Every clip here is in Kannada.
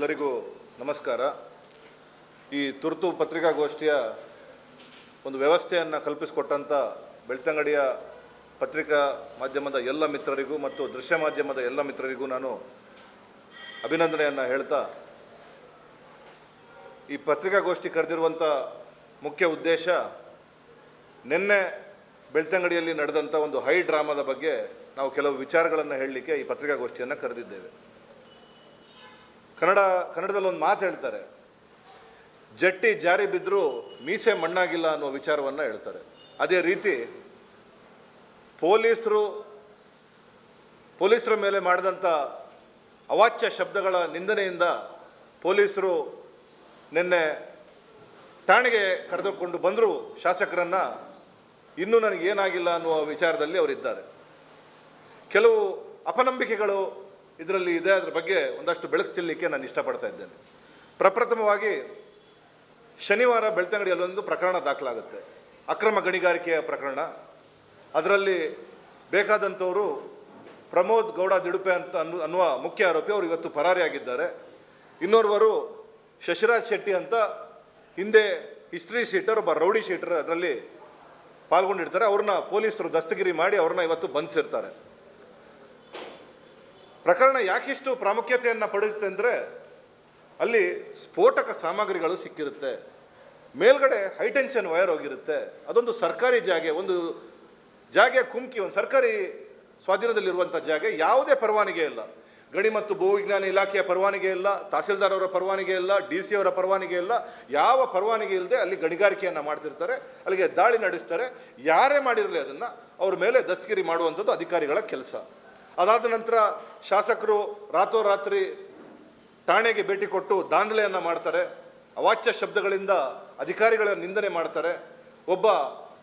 ಎಲ್ಲರಿಗೂ ನಮಸ್ಕಾರ. ಈ ತುರ್ತು ಪತ್ರಿಕಾಗೋಷ್ಠಿಯ ಒಂದು ವ್ಯವಸ್ಥೆಯನ್ನು ಕಲ್ಪಿಸಿಕೊಟ್ಟಂಥ ಬೆಳ್ತಂಗಡಿಯ ಪತ್ರಿಕಾ ಮಾಧ್ಯಮದ ಎಲ್ಲ ಮಿತ್ರರಿಗೂ ಮತ್ತು ದೃಶ್ಯ ಮಾಧ್ಯಮದ ಎಲ್ಲ ಮಿತ್ರರಿಗೂ ನಾನು ಅಭಿನಂದನೆಯನ್ನು ಹೇಳ್ತಾ, ಈ ಪತ್ರಿಕಾಗೋಷ್ಠಿ ಕರೆದಿರುವಂಥ ಮುಖ್ಯ ಉದ್ದೇಶ ನಿನ್ನೆ ಬೆಳ್ತಂಗಡಿಯಲ್ಲಿ ನಡೆದಂಥ ಒಂದು ಹೈ ಡ್ರಾಮಾದ ಬಗ್ಗೆ ನಾವು ಕೆಲವು ವಿಚಾರಗಳನ್ನು ಹೇಳಲಿಕ್ಕೆ ಈ ಪತ್ರಿಕಾಗೋಷ್ಠಿಯನ್ನು ಕರೆದಿದ್ದೇವೆ. ಕನ್ನಡ, ಕನ್ನಡದಲ್ಲಿ ಒಂದು ಮಾತು ಹೇಳ್ತಾರೆ. ಜಟ್ಟಿ ಜಾರಿ ಬಿದ್ದರೂ ಮೀಸೆ ಮಣ್ಣಾಗಿಲ್ಲ ಅನ್ನೋ ವಿಚಾರವನ್ನು ಹೇಳ್ತಾರೆ. ಅದೇ ರೀತಿ ಪೊಲೀಸರು, ಪೊಲೀಸರ ಮೇಲೆ ಮಾಡಿದಂಥ ಅವಾಚ್ಯ ಶಬ್ದಗಳ ನಿಂದನೆಯಿಂದ ಪೊಲೀಸರು ನಿನ್ನೆ ಠಾಣೆಗೆ ಕರೆದುಕೊಂಡು ಬಂದರೂ ಶಾಸಕರನ್ನು. ಇನ್ನೂ ನನಗೇನಾಗಿಲ್ಲ ಅನ್ನುವ ವಿಚಾರದಲ್ಲಿ ಅವರಿದ್ದಾರೆ. ಕೆಲವು ಅಪನಂಬಿಕೆಗಳು ಇದರಲ್ಲಿ ಇದೆ, ಅದರ ಬಗ್ಗೆ ಒಂದಷ್ಟು ಬೆಳಕು ಚೆಲ್ಲಲಿಕ್ಕೆ ನಾನು ಇಷ್ಟಪಡ್ತಾ ಇದ್ದೇನೆ. ಪ್ರಪ್ರಥಮವಾಗಿ ಶನಿವಾರ ಬೆಳ್ತಂಗಡಿಯಲ್ಲಿ ಒಂದು ಪ್ರಕರಣ ದಾಖಲಾಗುತ್ತೆ. ಅಕ್ರಮ ಗಣಿಗಾರಿಕೆಯ ಪ್ರಕರಣ. ಅದರಲ್ಲಿ ಬೇಕಾದಂಥವರು ಪ್ರಮೋದ್ ಗೌಡ ದಿಡುಪೆ ಅಂತ ಅನ್ನು, ಅನ್ನುವ ಮುಖ್ಯ ಆರೋಪಿ, ಅವರು ಇವತ್ತು ಪರಾರಿಯಾಗಿದ್ದಾರೆ ಇನ್ನೋರ್ವರು ಶಶಿರಾಜ್ ಶೆಟ್ಟಿ ಅಂತ ಹಿಂದೆ ಹಿಸ್ಟ್ರಿ ಶೀಟರ್, ಒಬ್ಬ ರೌಡಿ ಶೀಟರ್ ಅದರಲ್ಲಿ ಪಾಲ್ಗೊಂಡಿರ್ತಾರೆ. ಅವ್ರನ್ನ ಪೊಲೀಸರು ದಸ್ತಗಿರಿ ಮಾಡಿ ಅವ್ರನ್ನ ಇವತ್ತು ಬಂಧಿಸಿರ್ತಾರೆ. ಪ್ರಕರಣ ಯಾಕಿಷ್ಟು ಪ್ರಾಮುಖ್ಯತೆಯನ್ನು ಪಡೆಯುತ್ತೆ ಅಂದರೆ ಅಲ್ಲಿ ಸ್ಫೋಟಕ ಸಾಮಗ್ರಿಗಳು ಸಿಕ್ಕಿರುತ್ತೆ. ಮೇಲ್ಗಡೆ ಹೈಟೆನ್ಷನ್ ವೈರ್ ಹೋಗಿರುತ್ತೆ. ಅದೊಂದು ಸರ್ಕಾರಿ ಜಾಗೆ, ಒಂದು ಜಾಗೆ ಕುಮ್ಕಿ ಒಂದು ಸರ್ಕಾರಿ ಸ್ವಾಧೀನದಲ್ಲಿರುವಂಥ ಜಾಗೆ ಯಾವುದೇ ಪರವಾನಿಗೆ ಇಲ್ಲ. ಗಣಿ ಮತ್ತು ಭೂವಿಜ್ಞಾನ ಇಲಾಖೆಯ ಪರವಾನಿಗೆ ಇಲ್ಲ, ತಹಸೀಲ್ದಾರ್ ಅವರ ಪರವಾನಗಿ ಇಲ್ಲ ಡಿ ಸಿ ಅವರ ಪರವಾನಿಗೆ ಇಲ್ಲ, ಯಾವ ಪರವಾನಿಗೆ ಇಲ್ಲದೆ ಅಲ್ಲಿ ಗಣಿಗಾರಿಕೆಯನ್ನು ಮಾಡ್ತಿರ್ತಾರೆ, ಅಲ್ಲಿಗೆ ದಾಳಿ ನಡೆಸ್ತಾರೆ. ಯಾರೇ ಮಾಡಿರಲಿ ಅದನ್ನು, ಅವ್ರ ಮೇಲೆ ದಸ್ತಗಿರಿ ಮಾಡುವಂಥದ್ದು ಅಧಿಕಾರಿಗಳ ಕೆಲಸ. ಅದಾದ ನಂತರ ಶಾಸಕರು ರಾತ್ರೋರಾತ್ರಿ ಠಾಣೆಗೆ ಭೇಟಿ ಕೊಟ್ಟು ದಾಂಧಲೆಯನ್ನು ಮಾಡ್ತಾರೆ. ಅವಾಚ್ಯ ಶಬ್ದಗಳಿಂದ ಅಧಿಕಾರಿಗಳ ನಿಂದನೆ ಮಾಡ್ತಾರೆ. ಒಬ್ಬ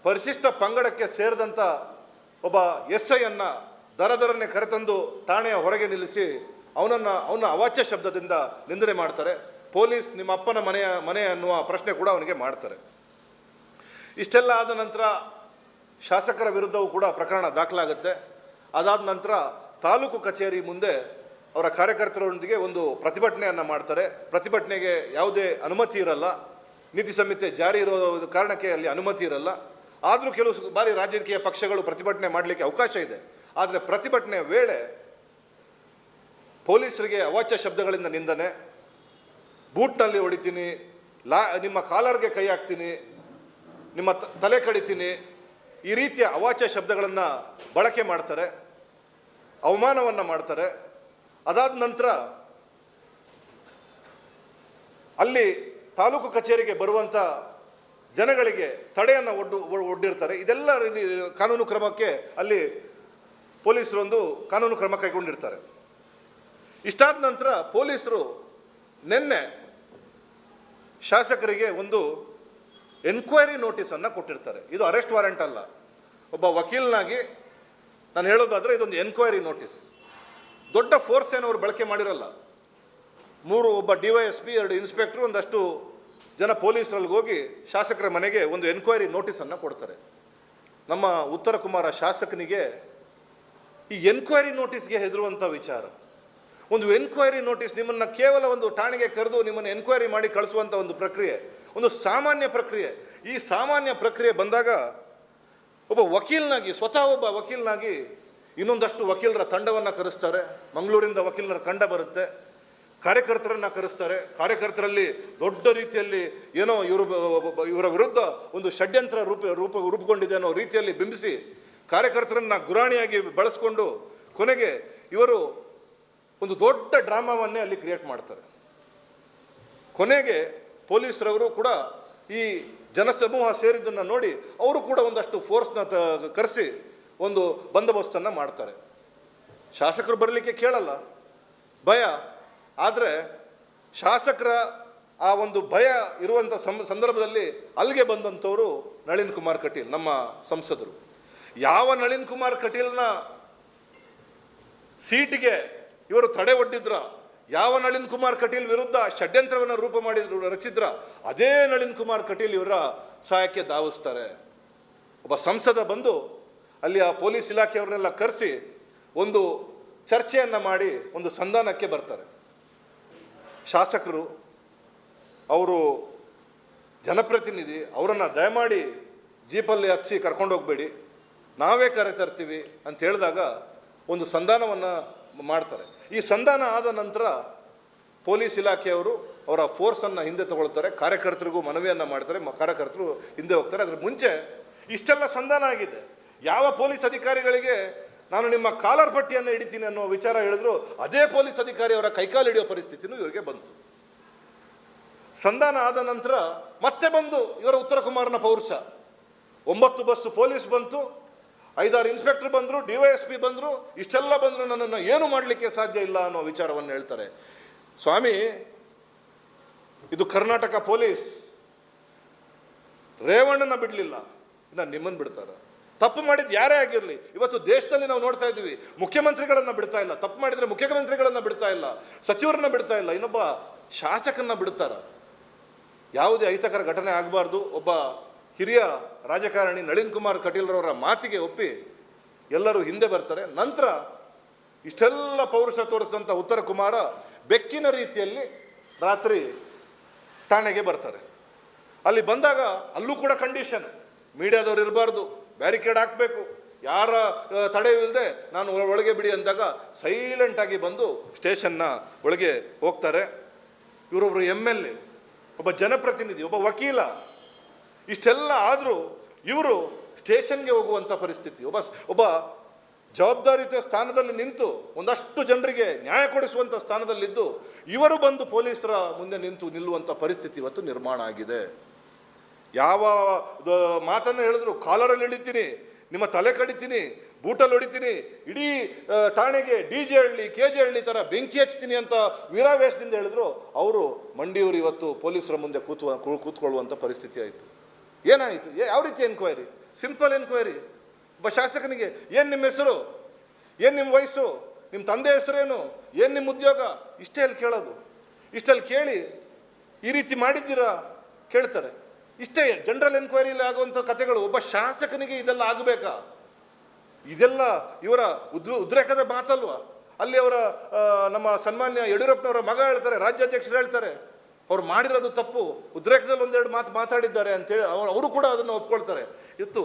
ಪರಿಶಿಷ್ಟ ಪಂಗಡಕ್ಕೆ ಸೇರಿದಂಥ ಒಬ್ಬ ಎಸ್ ಐಯನ್ನು ದರ ದರನೇ ಕರೆತಂದು ಠಾಣೆಯ ಹೊರಗೆ ನಿಲ್ಲಿಸಿ ಅವನನ್ನು, ಅವನ ಅವಾಚ್ಯ ಶಬ್ದದಿಂದ ನಿಂದನೆ ಮಾಡ್ತಾರೆ. ಪೊಲೀಸ್ ನಿಮ್ಮ ಅಪ್ಪನ ಮನೆಯ, ಮನೆ ಅನ್ನುವ ಪ್ರಶ್ನೆ ಕೂಡ ಅವನಿಗೆ ಮಾಡ್ತಾರೆ. ಇಷ್ಟೆಲ್ಲ ಆದ ನಂತರ ಶಾಸಕರ ವಿರುದ್ಧವೂ ಕೂಡ ಪ್ರಕರಣ ದಾಖಲಾಗುತ್ತೆ. ಅದಾದ ನಂತರ ತಾಲೂಕು ಕಚೇರಿ ಮುಂದೆ ಅವರ ಕಾರ್ಯಕರ್ತರೊಂದಿಗೆ ಒಂದು ಪ್ರತಿಭಟನೆಯನ್ನು ಮಾಡ್ತಾರೆ. ಪ್ರತಿಭಟನೆಗೆ ಯಾವುದೇ ಅನುಮತಿ ಇರಲ್ಲ. ನೀತಿ ಸಂಹಿತೆ ಜಾರಿ ಇರೋ ಕಾರಣಕ್ಕೆ ಅಲ್ಲಿ ಅನುಮತಿ ಇರಲ್ಲ. ಆದರೂ ಕೆಲವು ಬಾರಿ ರಾಜಕೀಯ ಪಕ್ಷಗಳು ಪ್ರತಿಭಟನೆ ಮಾಡಲಿಕ್ಕೆ ಅವಕಾಶ ಇದೆ. ಆದರೆ ಪ್ರತಿಭಟನೆ ವೇಳೆ ಪೊಲೀಸರಿಗೆ ಅವಾಚ್ಯ ಶಬ್ದಗಳಿಂದ ನಿಂದನೆ, ಬೂಟ್ನಲ್ಲಿ ಹೊಡಿತೀನಿ, ಲಾ, ನಿಮ್ಮ ಕಾಲರ್ಗೆ ಕೈ ಹಾಕ್ತೀನಿ, ನಿಮ್ಮ ತಲೆ ಕಡಿತೀನಿ ಈ ರೀತಿಯ ಅವಾಚ್ಯ ಶಬ್ದಗಳನ್ನು ಬಳಕೆ ಮಾಡ್ತಾರೆ, ಅವಮಾನವನ್ನು ಮಾಡ್ತಾರೆ. ಅದಾದ ನಂತರ ಅಲ್ಲಿ ತಾಲೂಕು ಕಚೇರಿಗೆ ಬರುವಂಥ ಜನಗಳಿಗೆ ತಡೆಯನ್ನು ಒಡ್ಡು ಒಡ್ಡಿರ್ತಾರೆ. ಇದೆಲ್ಲ ಕಾನೂನು ಕ್ರಮಕ್ಕೆ ಅಲ್ಲಿ ಪೊಲೀಸರೊಂದು ಕಾನೂನು ಕ್ರಮ ಕೈಗೊಂಡಿರ್ತಾರೆ. ಇಷ್ಟಾದ ನಂತರ ಪೊಲೀಸರು ನಿನ್ನೆ ಶಾಸಕರಿಗೆ ಒಂದು ಎನ್ಕ್ವೈರಿ ನೋಟಿಸನ್ನು ಕೊಟ್ಟಿರ್ತಾರೆ. ಇದು ಅರೆಸ್ಟ್ ವಾರೆಂಟ್ ಅಲ್ಲ. ಒಬ್ಬ ವಕೀಲನಾಗಿ ನಾನು ಹೇಳೋದಾದರೆ ಇದೊಂದು ಎನ್ಕ್ವೈರಿ ನೋಟಿಸ್ ದೊಡ್ಡ ಫೋರ್ಸ್ ಏನು ಅವರು ಬಳಕೆ ಮಾಡಿರಲ್ಲ. ಮೂರು ಒಬ್ಬ ಡಿ ವೈ ಎಸ್ ಪಿ, ಎರಡು ಇನ್ಸ್ಪೆಕ್ಟ್ರು ಒಂದಷ್ಟು ಜನ ಪೊಲೀಸರಲ್ಲಿ ಹೋಗಿ ಶಾಸಕರ ಮನೆಗೆ ಒಂದು ಎನ್ಕ್ವೈರಿ ನೋಟಿಸನ್ನು ಕೊಡ್ತಾರೆ. ನಮ್ಮ ಉತ್ತರ ಕುಮಾರ ಶಾಸಕನಿಗೆ ಈ ಎನ್ಕ್ವೈರಿ ನೋಟಿಸ್ಗೆ ಹೆದರುವಂಥ ವಿಚಾರ. ಒಂದು ಎನ್ಕ್ವೈರಿ ನೋಟಿಸ್ ನಿಮ್ಮನ್ನು ಕೇವಲ ಒಂದು ಠಾಣೆಗೆ ಕರೆದು ನಿಮ್ಮನ್ನು ಎನ್ಕ್ವೈರಿ ಮಾಡಿ ಕಳಿಸುವಂಥ ಒಂದು ಪ್ರಕ್ರಿಯೆ, ಒಂದು ಸಾಮಾನ್ಯ ಪ್ರಕ್ರಿಯೆ. ಈ ಸಾಮಾನ್ಯ ಪ್ರಕ್ರಿಯೆ ಬಂದಾಗ ಒಬ್ಬ ವಕೀಲನಾಗಿ, ಸ್ವತಃ ಒಬ್ಬ ವಕೀಲನಾಗಿ ಇನ್ನೊಂದಷ್ಟು ವಕೀಲರ ತಂಡವನ್ನು ಕರೆಸ್ತಾರೆ. ಮಂಗಳೂರಿಂದ ವಕೀಲರ ತಂಡ ಬರುತ್ತೆ. ಕಾರ್ಯಕರ್ತರನ್ನು ಕರೆಸ್ತಾರೆ. ಕಾರ್ಯಕರ್ತರಲ್ಲಿ ದೊಡ್ಡ ರೀತಿಯಲ್ಲಿ ಏನೋ ಇವರು ಇವರ ವಿರುದ್ಧ ಒಂದು ಷಡ್ಯಂತ್ರ ರೂಪ ರೂಪ, ರೂಪುಗೊಂಡಿದೆ ಅನ್ನೋ ರೀತಿಯಲ್ಲಿ ಬಿಂಬಿಸಿ ಕಾರ್ಯಕರ್ತರನ್ನು ಗುರಾಣಿಯಾಗಿ ಬಳಸ್ಕೊಂಡು ಕೊನೆಗೆ ಇವರು ಒಂದು ದೊಡ್ಡ ಡ್ರಾಮಾವನ್ನೇ ಅಲ್ಲಿ ಕ್ರಿಯೇಟ್ ಮಾಡ್ತಾರೆ. ಕೊನೆಗೆ ಪೊಲೀಸರವರು ಕೂಡ ಈ ಜನಸಮೂಹ ಸೇರಿದ್ದನ್ನು ನೋಡಿ ಅವರು ಕೂಡ ಒಂದಷ್ಟು ಫೋರ್ಸ್ನ ತ, ಕರೆಸಿ ಒಂದು ಬಂದೋಬಸ್ತನ್ನು ಮಾಡ್ತಾರೆ. ಶಾಸಕರು ಬರಲಿಕ್ಕೆ ಕೇಳಲ್ಲ. ಭಯ. ಆದರೆ ಶಾಸಕರ ಆ ಒಂದು ಭಯ ಇರುವಂಥ ಸಂದರ್ಭದಲ್ಲಿ ಅಲ್ಲಿಗೆ ಬಂದಂಥವರು ನಳಿನ್ ಕುಮಾರ್ ಕಟೀಲ್, ನಮ್ಮ ಸಂಸದರು. ಯಾವ ನಳಿನ್ ಕುಮಾರ್ ಕಟೀಲ್ನ ಸೀಟಿಗೆ ಇವರು ತಡೆ ಒಡ್ಡಿದ್ರ. ಯಾವ ನಳಿನ್ ಕುಮಾರ್ ಕಟೀಲ್ ವಿರುದ್ಧ ಷಡ್ಯಂತ್ರವನ್ನು ರೂಪ ಮಾಡಿದ್ರು, ರಚಿದ್ರ, ಅದೇ ನಳಿನ್ ಕುಮಾರ್ ಕಟೀಲ್ ಇವರ ಸಹಾಯಕ್ಕೆ ಧಾವಿಸ್ತಾರೆ. ಒಬ್ಬ ಸಂಸದ ಬಂದು ಅಲ್ಲಿ ಆ ಪೊಲೀಸ್ ಇಲಾಖೆಯವ್ರನ್ನೆಲ್ಲ ಕರೆಸಿ ಒಂದು ಚರ್ಚೆಯನ್ನು ಮಾಡಿ ಒಂದು ಸಂಧಾನಕ್ಕೆ ಬರ್ತಾರೆ. ಶಾಸಕರು, ಅವರು ಜನಪ್ರತಿನಿಧಿ, ಅವರನ್ನು ದಯಮಾಡಿ ಜೀಪಲ್ಲಿ ಹಚ್ಚಿ ಕರ್ಕೊಂಡು ಹೋಗಬೇಡಿ ನಾವೇ ಕರೆ ತರ್ತೀವಿ ಅಂತ ಹೇಳಿದಾಗ ಒಂದು ಸಂಧಾನವನ್ನು ಮಾಡ್ತಾರೆ. ಈ ಸಂಧಾನ ಆದ ನಂತರ ಪೊಲೀಸ್ ಇಲಾಖೆಯವರು ಅವರ ಫೋರ್ಸನ್ನು ಹಿಂದೆ ತಗೊಳ್ತಾರೆ, ಕಾರ್ಯಕರ್ತರಿಗೂ ಮನವಿಯನ್ನು ಮಾಡ್ತಾರೆ ಕಾರ್ಯಕರ್ತರು ಹಿಂದೆ ಹೋಗ್ತಾರೆ. ಅದ್ರ ಮುಂಚೆ ಇಷ್ಟೆಲ್ಲ ಸಂಧಾನ ಆಗಿದೆ. ಯಾವ ಪೊಲೀಸ್ ಅಧಿಕಾರಿಗಳಿಗೆ ನಾನು ನಿಮ್ಮ ಕಾಲರ್ ಪಟ್ಟಿಯನ್ನು ಹಿಡಿತೀನಿ ಅನ್ನೋ ವಿಚಾರ ಹೇಳಿದ್ರು, ಅದೇ ಪೊಲೀಸ್ ಅಧಿಕಾರಿ ಅವರ ಕೈಕಾಲು ಹಿಡಿಯೋ ಪರಿಸ್ಥಿತಿನೂ ಇವರಿಗೆ ಬಂತು. ಸಂಧಾನ ಆದ ನಂತರ ಮತ್ತೆ ಬಂದು ಇವರ ಉತ್ತರ ಕುಮಾರನ ಪೌರುಷ. ಒಂಬತ್ತು ಬಸ್ಸು ಪೊಲೀಸ್ ಬಂತು. ಐದಾರು ಇನ್ಸ್ಪೆಕ್ಟರ್ ಬಂದರು, ಡಿ ವೈ ಎಸ್ ಪಿ ಬಂದರು, ಇಷ್ಟೆಲ್ಲ ಬಂದರು ನನ್ನನ್ನು ಏನು ಮಾಡಲಿಕ್ಕೆ ಸಾಧ್ಯ ಇಲ್ಲ ಅನ್ನೋ ವಿಚಾರವನ್ನು ಹೇಳ್ತಾರೆ. ಸ್ವಾಮಿ, ಇದು ಕರ್ನಾಟಕ ಪೊಲೀಸ್. ರೇವಣ್ಣನ ಬಿಡಲಿಲ್ಲ. ಇನ್ನು ನಿಮ್ಮನ್ನು ಬಿಡ್ತಾರೆ. ತಪ್ಪು ಮಾಡಿದ್ದು ಯಾರೇ ಆಗಿರಲಿ, ಇವತ್ತು ದೇಶದಲ್ಲಿ ನಾವು ನೋಡ್ತಾ ಇದ್ದೀವಿ, ಮುಖ್ಯಮಂತ್ರಿಗಳನ್ನು ಬಿಡ್ತಾ ಇಲ್ಲ. ತಪ್ಪು ಮಾಡಿದರೆ ಮುಖ್ಯಮಂತ್ರಿಗಳನ್ನು ಬಿಡ್ತಾ ಇಲ್ಲ, ಸಚಿವರನ್ನ ಬಿಡ್ತಾ ಇಲ್ಲ, ಇನ್ನೊಬ್ಬ ಶಾಸಕನ್ನ ಬಿಡ್ತಾರ. ಯಾವುದೇ ಅಹಿತಕರ ಘಟನೆ ಆಗಬಾರ್ದು, ಒಬ್ಬ ಹಿರಿಯ ರಾಜಕಾರಣಿ ನಳಿನ್ ಕುಮಾರ್ ಕಟೀಲ್ರವರ ಮಾತಿಗೆ ಒಪ್ಪಿ ಎಲ್ಲರೂ ಹಿಂದೆ ಬರ್ತಾರೆ. ನಂತರ ಇಷ್ಟೆಲ್ಲ ಪೌರುಷ ತೋರಿಸಿದಂಥ ಉತ್ತರ ಕುಮಾರ ಬೆಕ್ಕಿನ ರೀತಿಯಲ್ಲಿ ರಾತ್ರಿ ಠಾಣೆಗೆ ಬರ್ತಾರೆ. ಅಲ್ಲಿ ಬಂದಾಗ ಅಲ್ಲೂ ಕೂಡ ಕಂಡೀಷನ್ ಮೀಡಿಯಾದವ್ರು ಇರಬಾರ್ದು. ಬ್ಯಾರಿಕೇಡ್ ಹಾಕಬೇಕು. ಯಾರ ತಡೆಯಿಲ್ಲದೆ ನಾನು ಒಳ- ಒಳಗೆ ಬಿಡಿ ಅಂದಾಗ ಸೈಲೆಂಟಾಗಿ ಬಂದು ಸ್ಟೇಷನ್ನ ಒಳಗೆ ಹೋಗ್ತಾರೆ. ಇವರೊಬ್ಬರು ಎಂ ಎಲ್ ಎ ಒಬ್ಬ ಜನಪ್ರತಿನಿಧಿ, ಒಬ್ಬ ವಕೀಲ. ಇಷ್ಟೆಲ್ಲ ಆದರೂ ಇವರು ಸ್ಟೇಷನ್ಗೆ ಹೋಗುವಂಥ ಪರಿಸ್ಥಿತಿ. ಒಬ್ಬ ಒಬ್ಬ ಜವಾಬ್ದಾರಿಯುತ ಸ್ಥಾನದಲ್ಲಿ ನಿಂತು ಒಂದಷ್ಟು ಜನರಿಗೆ ನ್ಯಾಯ ಕೊಡಿಸುವಂಥ ಸ್ಥಾನದಲ್ಲಿದ್ದು ಇವರು ಬಂದು ಪೊಲೀಸರ ಮುಂದೆ ನಿಂತು ನಿಲ್ಲುವಂಥ ಪರಿಸ್ಥಿತಿ ಇವತ್ತು ನಿರ್ಮಾಣ ಆಗಿದೆ. ಯಾವ ಮಾತನ್ನು ಹೇಳಿದ್ರು, ಕಾಲರಲ್ಲಿ ಹಿಡಿತೀನಿ ನಿಮ್ಮ ತಲೆ ಕಡಿತೀನಿ, ಬೂಟಲ್ಲಿ ಹೊಡಿತೀನಿ, ಇಡೀ ಠಾಣೆಗೆ D J Halli, K J Halli ಥರ ಬೆಂಕಿ ಹಚ್ತೀನಿ ಅಂತ ವೀರಾವೇಶದಿಂದ ಹೇಳಿದ್ರು, ಅವರು ಮಂಡಿಯವರು ಇವತ್ತು ಪೊಲೀಸರ ಮುಂದೆ ಕೂತು ಕೂತ್ಕೊಳ್ಳುವಂಥ ಪರಿಸ್ಥಿತಿ ಆಯಿತು. ಏನಾಯಿತು? ಯಾವ ರೀತಿ ಎನ್ಕ್ವೈರಿ ಸಿಂಪಲ್ ಎನ್ಕ್ವೈರಿ ಒಬ್ಬ ಶಾಸಕನಿಗೆ, ಏನು ನಿಮ್ಮ ಹೆಸರು? ಏನು ನಿಮ್ಮ ವಯಸ್ಸು? ನಿಮ್ಮ ತಂದೆ ಹೆಸರೇನು ಏನು? ನಿಮ್ಮ ಉದ್ಯೋಗ? ಇಷ್ಟೇ ಅಲ್ಲಿ ಕೇಳೋದು. ಇಷ್ಟಲ್ಲಿ ಕೇಳಿ, ಈ ರೀತಿ ಮಾಡಿದ್ದೀರಾ? ಕೇಳ್ತಾರೆ. ಇಷ್ಟೇ ಜನರಲ್ ಎನ್ಕ್ವೈರಿಯಲ್ಲಿ ಆಗುವಂಥ ಕಥೆಗಳು. ಒಬ್ಬ ಶಾಸಕನಿಗೆ ಇದೆಲ್ಲ ಆಗಬೇಕಾ? ಇದೆಲ್ಲ ಇವರ ಉದ್, ಉದ್ರೇಕದ ಮಾತಲ್ವ? ಅಲ್ಲಿ ಅವರ ನಮ್ಮ ಸನ್ಮಾನ್ಯ ಯಡಿಯೂರಪ್ಪನವರ ಮಗ ಹೇಳ್ತಾರೆ, ರಾಜ್ಯಾಧ್ಯಕ್ಷರು ಹೇಳ್ತಾರೆ. ಅವ್ರು ಮಾಡಿರೋದು ತಪ್ಪು, ಉದ್ರೇಕದಲ್ಲಿ ಒಂದೆರಡು ಮಾತು ಮಾತಾಡಿದ್ದಾರೆ ಅಂತೇಳಿ ಅವ್ರು ಅವರು ಕೂಡ ಅದನ್ನು ಒಪ್ಕೊಳ್ತಾರೆ. ಇತ್ತು,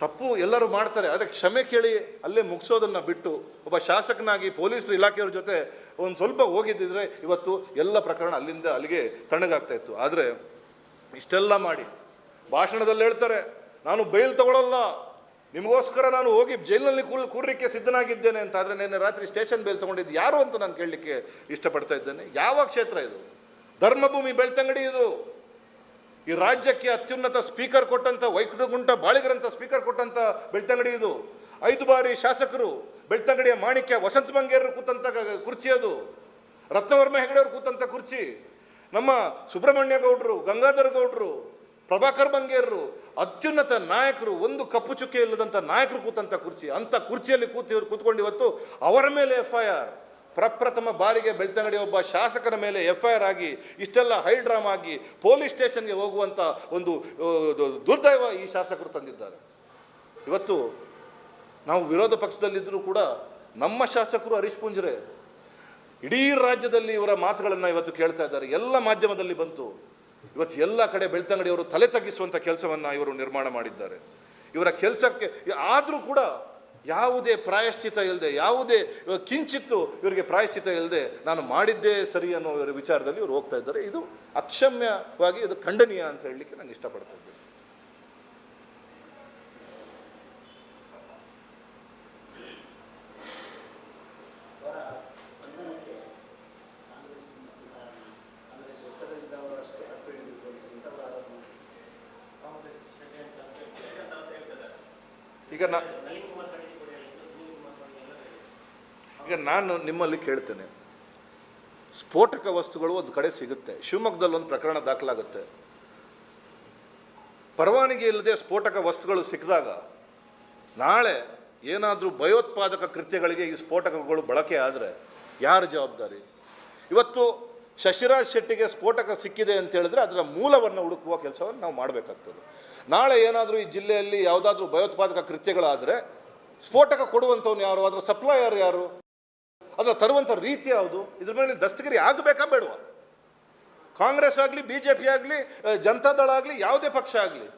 ತಪ್ಪು ಎಲ್ಲರೂ ಮಾಡ್ತಾರೆ, ಆದರೆ ಕ್ಷಮೆ ಕೇಳಿ ಅಲ್ಲೇ ಮುಗಿಸೋದನ್ನು ಬಿಟ್ಟು ಒಬ್ಬ ಶಾಸಕನಾಗಿ ಪೊಲೀಸರು ಇಲಾಖೆಯವ್ರ ಜೊತೆ ಒಂದು ಸ್ವಲ್ಪ ಹೋಗಿದ್ದಿದ್ರೆ ಇವತ್ತು ಎಲ್ಲ ಪ್ರಕರಣ ಅಲ್ಲಿಂದ ಅಲ್ಲಿಗೆ ತಣ್ಣಗಾಗ್ತಾ ಇತ್ತು. ಆದರೆ ಇಷ್ಟೆಲ್ಲ ಮಾಡಿ, ಭಾಷಣದಲ್ಲಿ ಹೇಳ್ತಾರೆ, ನಾನು ಬೈಲ್ ತಗೊಳ್ಳಲ್ಲ ನಿಮಗೋಸ್ಕರ ನಾನು ಹೋಗಿ ಜೈಲಿನಲ್ಲಿ ಕೂಲ್ ಕೂರಲಿಕ್ಕೆ ಸಿದ್ಧನಾಗಿದ್ದೇನೆ ಅಂತ. ಆದರೆ ನಿನ್ನೆ ರಾತ್ರಿ ಸ್ಟೇಷನ್ ಬೇಲ್ ತೊಗೊಂಡಿದ್ದು ಯಾರು ಅಂತ ನಾನು ಕೇಳಲಿಕ್ಕೆ ಇಷ್ಟಪಡ್ತಾ ಇದ್ದೇನೆ. ಯಾವ ಕ್ಷೇತ್ರ ಇದು? ಧರ್ಮಭೂಮಿ ಬೆಳ್ತಂಗಡಿ ಇದು. ಈ ರಾಜ್ಯಕ್ಕೆ ಅತ್ಯುನ್ನತ ಸ್ಪೀಕರ್ ಕೊಟ್ಟಂತ ವೈಕುಂಠ ಬಾಳಿಗರಂತ ಸ್ಪೀಕರ್ ಕೊಟ್ಟಂತ ಬೆಳ್ತಂಗಡಿ ಇದು. ಐದು ಬಾರಿ ಶಾಸಕರು ಬೆಳ್ತಂಗಡಿಯ ಮಾಣಿಕ್ಯ ವಸಂತ ಬಂಗೇರರು ಕೂತಂತ ಗ- ಕುರ್ಚಿ ಅದು. ರತ್ನವರ್ಮ ಹೆಗಡೆಯವರು ಕೂತಂತ ಕುರ್ಚಿ. ನಮ್ಮ ಸುಬ್ರಹ್ಮಣ್ಯ ಗೌಡರು, ಗಂಗಾಧರ ಗೌಡರು, ಪ್ರಭಾಕರ್ ಬಂಗೇರರು, ಅತ್ಯುನ್ನತ ನಾಯಕರು, ಒಂದು ಕಪ್ಪು ಚುಕ್ಕೆ ಇಲ್ಲದಂಥ ನಾಯಕರು ಕೂತಂಥ ಕುರ್ಚಿ. ಅಂಥ ಕುರ್ಚಿಯಲ್ಲಿ ಕೂತಿ ಕೂತ್ಕೊಂಡು ಇವತ್ತು ಅವರ ಮೇಲೆ ಎಫ್ ಐ ಆರ್ ಪ್ರಪ್ರಥಮ ಬಾರಿಗೆ ಬೆಳ್ತಂಗಡಿ ಒಬ್ಬ ಶಾಸಕರ ಮೇಲೆ ಎಫ್ ಐ ಆರ್ ಆಗಿ ಇಷ್ಟೆಲ್ಲ ಹೈ ಡ್ರಾಮಾ ಆಗಿ ಪೊಲೀಸ್ ಸ್ಟೇಷನ್ಗೆ ಹೋಗುವಂಥ ಒಂದು ದುರ್ದೈವ ಈ ಶಾಸಕರು ತಂದಿದ್ದಾರೆ. ಇವತ್ತು ನಾವು ವಿರೋಧ ಪಕ್ಷದಲ್ಲಿದ್ದರೂ ಕೂಡ ನಮ್ಮ ಶಾಸಕರು ಹರೀಶ್ ಪುಂಜ್ರೆ ಇಡೀ ರಾಜ್ಯದಲ್ಲಿ ಇವರ ಮಾತುಗಳನ್ನು ಇವತ್ತು ಕೇಳ್ತಾ ಇದ್ದಾರೆ. ಎಲ್ಲ ಮಾಧ್ಯಮದಲ್ಲಿ ಬಂತು. ಇವತ್ತು ಎಲ್ಲ ಕಡೆ ಬೆಳ್ತಂಗಡಿಯವರು ತಲೆ ತಗ್ಗಿಸುವಂಥ ಕೆಲಸವನ್ನು ಇವರು ನಿರ್ಮಾಣ ಮಾಡಿದ್ದಾರೆ. ಇವರ ಕೆಲಸಕ್ಕೆ, ಆದರೂ ಕೂಡ ಯಾವುದೇ ಪ್ರಾಯಶ್ಚಿತ ಇಲ್ಲದೆ ಯಾವುದೇ ಕಿಂಚಿತ್ತು ಇವರಿಗೆ ಪ್ರಾಯಶ್ಚಿತ ಇಲ್ಲದೆ ನಾನು ಮಾಡಿದ್ದೇ ಸರಿ ಅನ್ನೋ ವಿಚಾರದಲ್ಲಿ ಇವರು ಹೋಗ್ತಾ ಇದ್ದಾರೆ. ಇದು ಅಕ್ಷಮ್ಯವಾಗಿ ಇದು ಖಂಡನೀಯ ಅಂತ ಹೇಳಲಿಕ್ಕೆ ನಾನು ಇಷ್ಟಪಡ್ತಾ ಇದ್ದೇನೆ. ಈಗ ಬಂಧನಕ್ಕೆ ಈಗ ನಾನು ನಿಮ್ಮಲ್ಲಿ ಕೇಳ್ತೇನೆ. ಸ್ಫೋಟಕ ವಸ್ತುಗಳು ಒಂದು ಕಡೆ ಸಿಗುತ್ತೆ. ಶಿವಮೊಗ್ಗದಲ್ಲಿ ಒಂದು ಪ್ರಕರಣ ದಾಖಲಾಗುತ್ತೆ. ಪರವಾನಗಿ ಇಲ್ಲದೆ ಸ್ಫೋಟಕ ವಸ್ತುಗಳು ಸಿಕ್ಕಿದಾಗ ನಾಳೆ ಏನಾದರೂ ಭಯೋತ್ಪಾದಕ ಕೃತ್ಯಗಳಿಗೆ ಈ ಸ್ಫೋಟಕಗಳು ಬಳಕೆ ಆದರೆ ಯಾರು ಜವಾಬ್ದಾರಿ? ಇವತ್ತು ಶಶಿರಾಜ್ ಶೆಟ್ಟಿಗೆ ಸ್ಫೋಟಕ ಸಿಕ್ಕಿದೆ ಅಂತ ಹೇಳಿದ್ರೆ ಅದರ ಮೂಲವನ್ನು ಹುಡುಕುವ ಕೆಲಸವನ್ನು ನಾವು ಮಾಡಬೇಕಾಗ್ತದೆ. ನಾಳೆ ಏನಾದರೂ ಈ ಜಿಲ್ಲೆಯಲ್ಲಿ ಯಾವುದಾದ್ರೂ ಭಯೋತ್ಪಾದಕ ಕೃತ್ಯಗಳಾದರೆ ಸ್ಫೋಟಕ ಕೊಡುವಂಥವ್ನು ಯಾರು? ಅದರ ಸಪ್ಲೈಯರ್ ಯಾರು? ಅದರ ತರುವಂಥ ರೀತಿ ಯಾವುದು? ಇದ್ರ ಮೇಲೆ ದಸ್ತಗಿರಿ ಆಗಬೇಕಾ ಬೇಡವಾ? ಕಾಂಗ್ರೆಸ್ ಆಗಲಿ ಬಿ ಜೆ ಪಿ ಆಗಲಿ ಜನತಾದಳ ಆಗಲಿ, ಯಾವುದೇ ಪಕ್ಷ ಆಗಲಿ,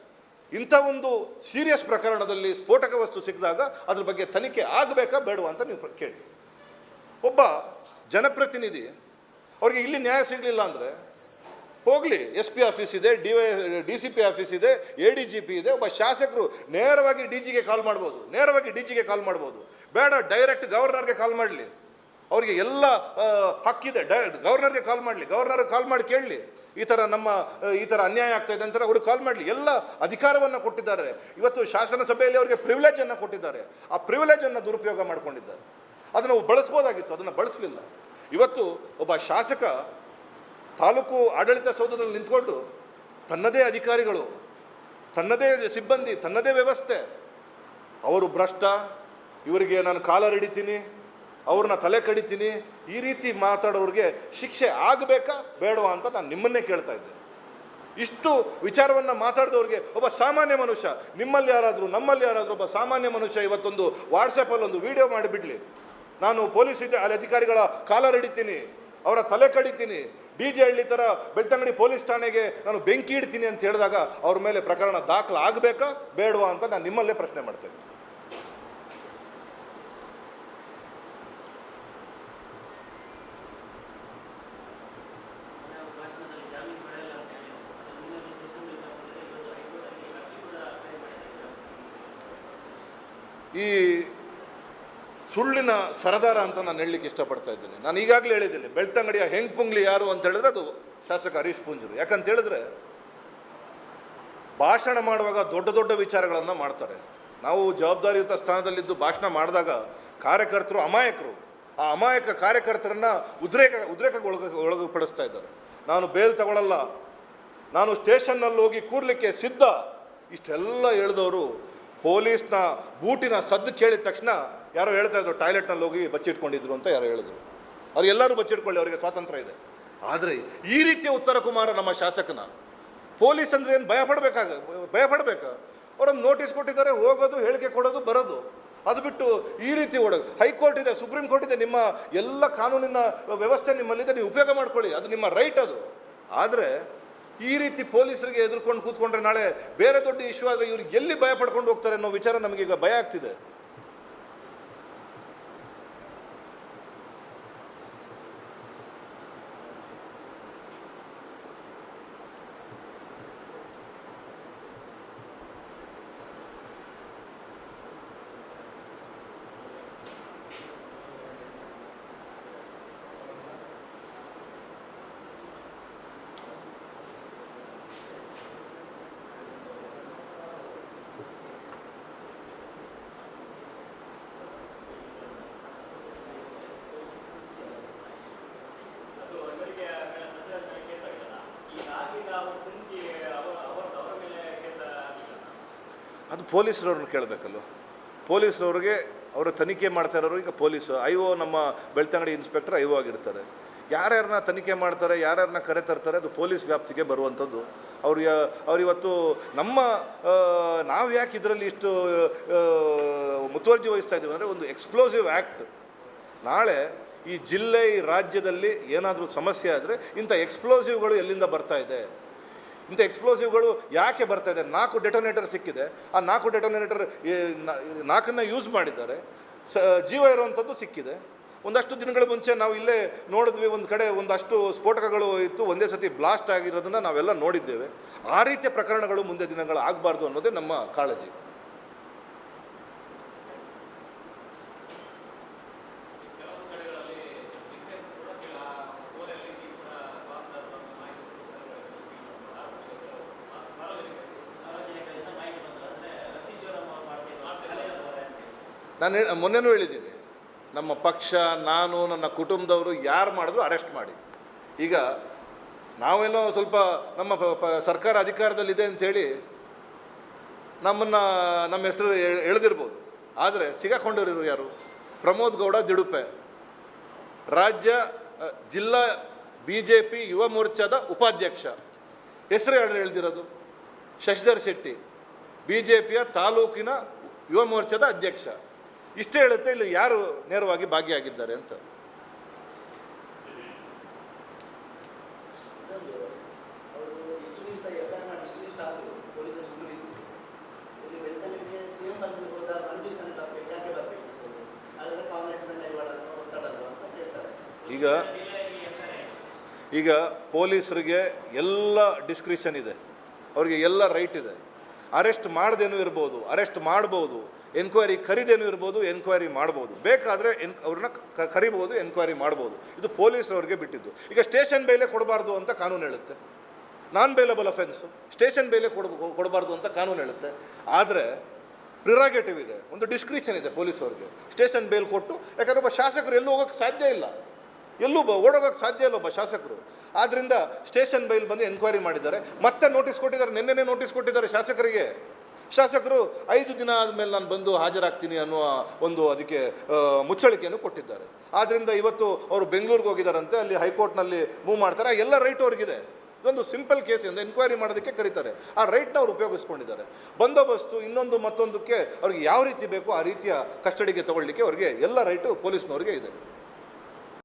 ಇಂಥ ಒಂದು ಸೀರಿಯಸ್ ಪ್ರಕರಣದಲ್ಲಿ ಸ್ಫೋಟಕ ವಸ್ತು ಸಿಕ್ಕಿದಾಗ ಅದ್ರ ಬಗ್ಗೆ ತನಿಖೆ ಆಗಬೇಕಾ ಬೇಡವಾ ಅಂತ ನೀವು ಕೇಳಿ. ಒಬ್ಬ ಜನಪ್ರತಿನಿಧಿ, ಅವ್ರಿಗೆ ಇಲ್ಲಿ ನ್ಯಾಯ ಸಿಗಲಿಲ್ಲ ಅಂದರೆ, ಹೋಗಲಿ ಎಸ್ ಪಿ ಆಫೀಸ್ ಇದೆ D Y D C P office ಇದೆ ಎ ಡಿ ಜಿ ಪಿ ಇದೆ, ಒಬ್ಬ ಶಾಸಕರು ನೇರವಾಗಿ ಡಿ ಜಿಗೆ ಕಾಲ್ ಮಾಡ್ಬೋದು, ನೇರವಾಗಿ ಡಿ ಜಿಗೆ ಕಾಲ್ ಮಾಡ್ಬೋದು. ಬೇಡ ಡೈರೆಕ್ಟ್ ಗವರ್ನರ್ಗೆ ಕಾಲ್ ಮಾಡಲಿ. ಅವರಿಗೆ ಎಲ್ಲ ಹಕ್ಕಿದೆ ಡೈ, ಗವರ್ನರ್ಗೆ ಕಾಲ್ ಮಾಡಲಿ, ಗವರ್ನರ್ ಕಾಲ್ ಮಾಡಿ ಕೇಳಲಿ. ಈ ಥರ ನಮ್ಮ, ಈ ಥರ ಅನ್ಯಾಯ ಆಗ್ತಾ ಇದೆ ಅಂತಾರೆ ಅವ್ರಿಗೆ ಕಾಲ್ ಮಾಡಲಿ. ಎಲ್ಲ ಅಧಿಕಾರವನ್ನು ಕೊಟ್ಟಿದ್ದಾರೆ. ಇವತ್ತು ಶಾಸನ ಸಭೆಯಲ್ಲಿ ಅವರಿಗೆ ಪ್ರಿವಿಲೇಜನ್ನು ಕೊಟ್ಟಿದ್ದಾರೆ. ಆ ಪ್ರಿವಿಲೇಜನ್ನು ದುರುಪಯೋಗ ಮಾಡ್ಕೊಂಡಿದ್ದಾರೆ. ಅದನ್ನು ಬಳಸ್ಬೋದಾಗಿತ್ತು, ಅದನ್ನು ಬಳಸಲಿಲ್ಲ. ಇವತ್ತು ಒಬ್ಬ ಶಾಸಕ ತಾಲೂಕು ಆಡಳಿತ ಸೌಧದಲ್ಲಿ ನಿಂತ್ಕೊಂಡು ತನ್ನದೇ ಅಧಿಕಾರಿಗಳು, ತನ್ನದೇ ಸಿಬ್ಬಂದಿ, ತನ್ನದೇ ವ್ಯವಸ್ಥೆ, ಅವರು ಭ್ರಷ್ಟ, ಇವರಿಗೆ ನಾನು ಕಾಲರ್ ಹಿಡಿತೀನಿ ಅವ್ರನ್ನ ತಲೆ ಕಡಿತೀನಿ, ಈ ರೀತಿ ಮಾತಾಡೋರಿಗೆ ಶಿಕ್ಷೆ ಆಗಬೇಕಾ, ಬೇಡವಾ ಅಂತ ನಾನು ನಿಮ್ಮನ್ನೇ ಕೇಳ್ತಾ ಇದ್ದೆ. ಇಷ್ಟು ವಿಚಾರವನ್ನು ಮಾತಾಡಿದವ್ರಿಗೆ ಒಬ್ಬ ಸಾಮಾನ್ಯ ಮನುಷ್ಯ, ನಿಮ್ಮಲ್ಲಿ ಯಾರಾದರೂ, ನಮ್ಮಲ್ಲಿ ಯಾರಾದರೂ ಒಬ್ಬ ಸಾಮಾನ್ಯ ಮನುಷ್ಯ ಇವತ್ತೊಂದು ವಾಟ್ಸಪ್ಪಲ್ಲಿ ಒಂದು ವಿಡಿಯೋ ಮಾಡಿಬಿಡಲಿ ನಾನು ಪೊಲೀಸ್ ಇದ್ದೆ ಅಲ್ಲಿ ಅಧಿಕಾರಿಗಳ ಕಾಲರ್ ಹಿಡಿತೀನಿ, ಅವರ ತಲೆ ಕಡಿತೀನಿ, ಡಿ ಜೆ ಹಳ್ಳಿ ಥರ ಬೆಳ್ತಂಗಡಿ ಪೊಲೀಸ್ ಠಾಣೆಗೆ ನಾನು ಬೆಂಕಿ ಇಡ್ತೀನಿ ಅಂತ ಹೇಳಿದಾಗ ಅವ್ರ ಮೇಲೆ ಪ್ರಕರಣ ದಾಖಲಾಗಬೇಕಾ, ಬೇಡವಾ ಅಂತ ನಾನು ನಿಮ್ಮಲ್ಲೇ ಪ್ರಶ್ನೆ ಮಾಡ್ತೇನೆ ನಾವು ಭಾಷಣದಲ್ಲಿ ಜಾಮೀನು ಪಡೆಯಲ್ಲ ಅಂತ ಹೇಳಿ ಅದು ನಿನ್ನೆ ಸ್ಟೇಷನ್ಗೆ ಬಂದರೆ ಇವತ್ತು ಹೈಕೋರ್ಟಲ್ಲಿ ಅರ್ಜಿ ಕೂಡ ಅಪ್ಲೈ ಮಾಡಿದ್ದಾರೆ ಈ ಸುಳ್ಳಿನ ಸರದಾರ ಅಂತ ನಾನು ಹೇಳಲಿಕ್ಕೆ ಇಷ್ಟಪಡ್ತಾ ಇದ್ದೀನಿ. ನಾನು ಈಗಾಗಲೇ ಹೇಳಿದ್ದೀನಿ, ಬೆಳ್ತಂಗಡಿಯ ಹೆಂಗ್ ಪುಂಗ್ಲಿ ಯಾರು ಅಂತ ಹೇಳಿದ್ರೆ ಅದು ಶಾಸಕ ಹರೀಶ್ ಪುಂಜರು. ಯಾಕಂತ ಹೇಳಿದ್ರೆ, ಭಾಷಣ ಮಾಡುವಾಗ ದೊಡ್ಡ ದೊಡ್ಡ ವಿಚಾರಗಳನ್ನು ಮಾಡ್ತಾರೆ. ನಾವು ಜವಾಬ್ದಾರಿಯುತ ಸ್ಥಾನದಲ್ಲಿದ್ದು ಭಾಷಣ ಮಾಡಿದಾಗ ಕಾರ್ಯಕರ್ತರು ಅಮಾಯಕರು. ಆ ಅಮಾಯಕ ಕಾರ್ಯಕರ್ತರನ್ನ ಉದ್ರೇಕ, ಉದ್ರೇಕಕ್ಕೆ ಒಳಗ, ಒಳಗುಪಡಿಸ್ತಾ ಇದ್ದಾರೆ. ನಾನು ಬೇಲ್ ತಗೊಳ್ಳಲ್ಲ ನಾನು ಸ್ಟೇಷನ್ನಲ್ಲಿ ಹೋಗಿ ಕೂರ್ಲಿಕ್ಕೆ ಸಿದ್ಧ. ಇಷ್ಟೆಲ್ಲ ಹೇಳಿದವರು ಪೊಲೀಸ್ನ ಬೂಟಿನ ಸದ್ದು ಕೇಳಿದ ತಕ್ಷಣ ಯಾರೋ ಹೇಳ್ತಾ ಇದ್ರು ಟಾಯ್ಲೆಟ್ನಲ್ಲಿ ಹೋಗಿ ಬಚ್ಚಿಟ್ಕೊಂಡಿದ್ರು ಅಂತ ಯಾರೋ ಹೇಳಿದ್ರು. ಅವ್ರು ಎಲ್ಲರೂ ಬಚ್ಚಿಟ್ಕೊಳ್ಳಿ ಅವರಿಗೆ ಸ್ವಾತಂತ್ರ್ಯ ಇದೆ. ಆದರೆ ಈ ರೀತಿಯ ಉತ್ತರ ಕುಮಾರ ನಮ್ಮ ಶಾಸಕನ, ಪೊಲೀಸ್ ಅಂದರೆ ಏನು ಭಯ ಪಡಬೇಕಾಗ, ಭಯ ಪಡಬೇಕಾ? ಅವರೊಂದು ನೋಟಿಸ್ ಕೊಟ್ಟಿದ್ದಾರೆ, ಹೋಗೋದು, ಹೇಳಿಕೆ ಕೊಡೋದು, ಬರೋದು. ಅದು ಬಿಟ್ಟು ಈ ರೀತಿ ಓಡೋದು ಹೈಕೋರ್ಟ್ ಇದೆ, ಸುಪ್ರೀಂ ಕೋರ್ಟ್ ಇದೆ, ನಿಮ್ಮ ಎಲ್ಲ ಕಾನೂನಿನ ವ್ಯವಸ್ಥೆ ನಿಮ್ಮಲ್ಲಿದೆ, ನೀವು ಉಪಯೋಗ ಮಾಡ್ಕೊಳ್ಳಿ. ಅದು ನಿಮ್ಮ ರೈಟ್ ಅದು. ಆದರೆ ಈ ರೀತಿ ಪೊಲೀಸರಿಗೆ ಎದುರ್ಕೊಂಡು ಕೂತ್ಕೊಂಡ್ರೆ ನಾಳೆ ಬೇರೆ ದೊಡ್ಡ ಇಶ್ಯೂ ಆದರೆ ಇವ್ರಿಗೆ ಎಲ್ಲಿ ಭಯ ಪಡ್ಕೊಂಡು ಹೋಗ್ತಾರೆ ಅನ್ನೋ ವಿಚಾರ ನಮಗೀಗ ಭಯ ಆಗ್ತಿದೆ ಅದು ಅವರಿಗೆ ಸಸ್ಯ ಕೇಸ್ ಆಗಿಲ್ಲ ಈಗ ಆಗಿಲ್ಲ ಅವರು ಕುಂಕಿ ಅವರ ಅವರ ಅವರ ಮೇಲೆ ಕೇಸ್ ಆಗಿಲ್ಲ ಅದು ಪೊಲೀಸರವ್ರನ್ನ ಕೇಳಬೇಕಲ್ವ? ಪೊಲೀಸರವ್ರಿಗೆ ಅವರು ತನಿಖೆ ಮಾಡ್ತಾ ಇರೋರು, ಈಗ ಪೊಲೀಸು. ಐ ಒ ನಮ್ಮ ಬೆಳ್ತಂಗಡಿ ಇನ್ಸ್ಪೆಕ್ಟರ್ ಐ ಒ ಆಗಿರ್ತಾರೆ. ಯಾರ್ಯಾರನ್ನ ತನಿಖೆ ಮಾಡ್ತಾರೆ, ಯಾರ್ಯಾರನ್ನ ಕರೆ ತರ್ತಾರೆ, ಅದು ಪೊಲೀಸ್ ವ್ಯಾಪ್ತಿಗೆ ಬರುವಂಥದ್ದು. ಅವ್ರು ಯಾ, ಅವ್ರು ಇವತ್ತು ನಮ್ಮ ನಾವು ಯಾಕೆ ಇದರಲ್ಲಿ ಇಷ್ಟು ಮುತುವರ್ಜಿ ವಹಿಸ್ತಾ ಇದ್ದೀವಿ ಅಂದರೆ ಒಂದು ಎಕ್ಸ್ಪ್ಲೋಸಿವ್ ಆ್ಯಕ್ಟ್ ನಾಳೆ ಈ ಜಿಲ್ಲೆ ರಾಜ್ಯದಲ್ಲಿ ಏನಾದರೂ ಸಮಸ್ಯೆ ಆದರೆ ಇಂಥ ಎಕ್ಸ್ಪ್ಲೋಸಿವ್ಗಳು ಎಲ್ಲಿಂದ ಬರ್ತಾ ಇದೆ? ಇಂಥ ಎಕ್ಸ್ಪ್ಲೋಸಿವ್ಗಳು ಯಾಕೆ ಬರ್ತಾ ಇದೆ? ನಾಲ್ಕು ಡೆಟೋನೇಟರ್ ಸಿಕ್ಕಿದೆ. ಆ ನಾಲ್ಕು ಡೆಟೋನೇಟರ್ ನಾಲ್ಕನ್ನ ಯೂಸ್ ಮಾಡಿದ್ದಾರೆ. ಸ, ಜೀವ ಇರುವಂಥದ್ದು ಸಿಕ್ಕಿದೆ. ಒಂದಷ್ಟು ದಿನಗಳ ಮುಂಚೆ ನಾವು ಇಲ್ಲೇ ನೋಡಿದ್ವಿ, ಒಂದು ಕಡೆ ಒಂದಷ್ಟು ಸ್ಫೋಟಕಗಳು ಇತ್ತು, ಒಂದೇ ಸತಿ ಬ್ಲಾಸ್ಟ್ ಆಗಿರೋದನ್ನು ನಾವೆಲ್ಲ ನೋಡಿದ್ದೇವೆ. ಆ ರೀತಿಯ ಪ್ರಕರಣಗಳು ಮುಂದೆ ದಿನಗಳು ಆಗಬಾರ್ದು ಅನ್ನೋದೇ ನಮ್ಮ ಕಾಳಜಿ. ನಾನು ಮೊನ್ನೆನೂ ಹೇಳಿದ್ದೀನಿ, ನಮ್ಮ ಪಕ್ಷ, ನಾನು, ನನ್ನ ಕುಟುಂಬದವರು ಯಾರು ಮಾಡಿದ್ರು ಅರೆಸ್ಟ್ ಮಾಡಿ. ಈಗ ನಾವೇನೋ ಸ್ವಲ್ಪ ನಮ್ಮ ಸರ್ಕಾರ ಅಧಿಕಾರದಲ್ಲಿದೆ ಅಂಥೇಳಿ ನಮ್ಮನ್ನು, ನಮ್ಮ ಹೆಸರು ಎಳೆದಿರ್ಬೋದು. ಆದರೆ ಸಿಗಾಕೊಂಡಿರೋರು ಯಾರು? ಪ್ರಮೋದ್ ಗೌಡ, ದಿಡುಪೆ. ರಾಜ್ಯ ಜಿಲ್ಲಾ ಬಿ ಜೆ ಪಿ ಯುವ ಮೋರ್ಚಾದ ಉಪಾಧ್ಯಕ್ಷ. ಹೆಸರು ಯಾರು ಎಳೆದಿರೋದು ಶಶಿಧರ್ ಶೆಟ್ಟಿ. ಬಿ ಜೆ ಪಿಯ ತಾಲೂಕಿನ ಯುವ ಮೋರ್ಚಾದ ಅಧ್ಯಕ್ಷ. ಇಷ್ಟೇ ಹೇಳುತ್ತೆ ಇಲ್ಲಿ ಯಾರು ನೇರವಾಗಿ ಭಾಗಿಯಾಗಿದ್ದಾರೆ ಅಂತ? ಈಗ ಈಗ ಪೊಲೀಸರಿಗೆ ಎಲ್ಲ ಡಿಸ್ಕ್ರಿಷನ್ ಇದೆ. ಅವರಿಗೆ ಎಲ್ಲ ರೈಟ್ ಇದೆ. ಅರೆಸ್ಟ್ ಮಾಡ್ದೇನೂ ಇರ್ಬೋದು ಅರೆಸ್ಟ್ ಮಾಡ್ಬೋದು. ಎನ್ಕ್ವೈರಿ ಕರಿದೇನೂ ಇರ್ಬೋದು, ಎನ್ಕ್ವೈರಿ ಮಾಡ್ಬೋದು. ಬೇಕಾದರೆ ಎನ್ ಅವ್ರನ್ನ ಕರಿಬೋದು ಎನ್ಕ್ವೈರಿ ಮಾಡ್ಬೋದು. ಇದು ಪೊಲೀಸರವ್ರಿಗೆ ಬಿಟ್ಟಿದ್ದು. ಈಗ ಸ್ಟೇಷನ್ ಬೇಲೆ ಕೊಡಬಾರ್ದು ಅಂತ ಕಾನೂನು ಹೇಳುತ್ತೆ. ನಾನ್ ಬೇಲಬಲ್ ಅಫೆನ್ಸು ಸ್ಟೇಷನ್ ಬೇಲೆ ಕೊಡ ಕೊಡಬಾರ್ದು ಅಂತ ಕಾನೂನು ಹೇಳುತ್ತೆ. ಆದರೆ ಪ್ರಿರಾಗೇಟಿವ್ ಇದೆ. ಒಂದು ಡಿಸ್ಕ್ರಿಷನ್ ಇದೆ ಪೊಲೀಸವ್ರಿಗೆ ಸ್ಟೇಷನ್ ಬೇಲ್ ಕೊಟ್ಟು, ಯಾಕಂದ್ರೆ ಒಬ್ಬ ಶಾಸಕರು ಎಲ್ಲೂ ಹೋಗೋಕ್ಕೆ ಸಾಧ್ಯ ಇಲ್ಲ. ಎಲ್ಲೂ ಬ ಓಡೋಗೋಕ್ಕೆ ಸಾಧ್ಯ ಇಲ್ಲ ಒಬ್ಬ ಶಾಸಕರು. ಆದ್ದರಿಂದ ಸ್ಟೇಷನ್ ಬೈಲ್ ಬಂದು ಎನ್ಕ್ವೈರಿ ಮಾಡಿದ್ದಾರೆ. ಮತ್ತೆ ನೋಟಿಸ್ ಕೊಟ್ಟಿದ್ದಾರೆ. ನಿನ್ನೆನೇ ನೋಟಿಸ್ ಕೊಟ್ಟಿದ್ದಾರೆ ಶಾಸಕರಿಗೆ. ಶಾಸಕರು ಐದು ದಿನ ಆದಮೇಲೆ ನಾನು ಬಂದು ಹಾಜರಾಗ್ತೀನಿ ಅನ್ನುವ ಒಂದು ಅದಕ್ಕೆ ಮುಚ್ಚಳಿಕೆಯನ್ನು ಕೊಟ್ಟಿದ್ದಾರೆ. ಆದ್ದರಿಂದ ಇವತ್ತು ಅವರು ಬೆಂಗಳೂರಿಗೆ ಹೋಗಿದ್ದಾರಂತೆ ಅಲ್ಲಿ ಹೈಕೋರ್ಟ್ನಲ್ಲಿ ಮೂವ್ ಮಾಡ್ತಾರೆ. ಎಲ್ಲ ರೈಟ್ ಅವ್ರಿಗಿದೆ. ಇದೊಂದು ಸಿಂಪಲ್ ಕೇಸ್ ಎಂದು ಎನ್ಕ್ವೈರಿ ಮಾಡೋದಕ್ಕೆ ಕರೀತಾರೆ. ಆ ರೈಟ್ನ ಅವ್ರು ಉಪಯೋಗಿಸ್ಕೊಂಡಿದ್ದಾರೆ. ಬಂದೋಬಸ್ತು ಇನ್ನೊಂದು ಮತ್ತೊಂದಕ್ಕೆ ಅವ್ರಿಗೆ ಯಾವ ರೀತಿ ಬೇಕೋ ಆ ರೀತಿಯ ಕಸ್ಟಡಿಗೆ ತಗೊಳ್ಳಿಕ್ಕೆ ಅವ್ರಿಗೆ ಎಲ್ಲ ರೈಟು ಪೊಲೀಸ್ನವ್ರಿಗೆ ಇದೆ.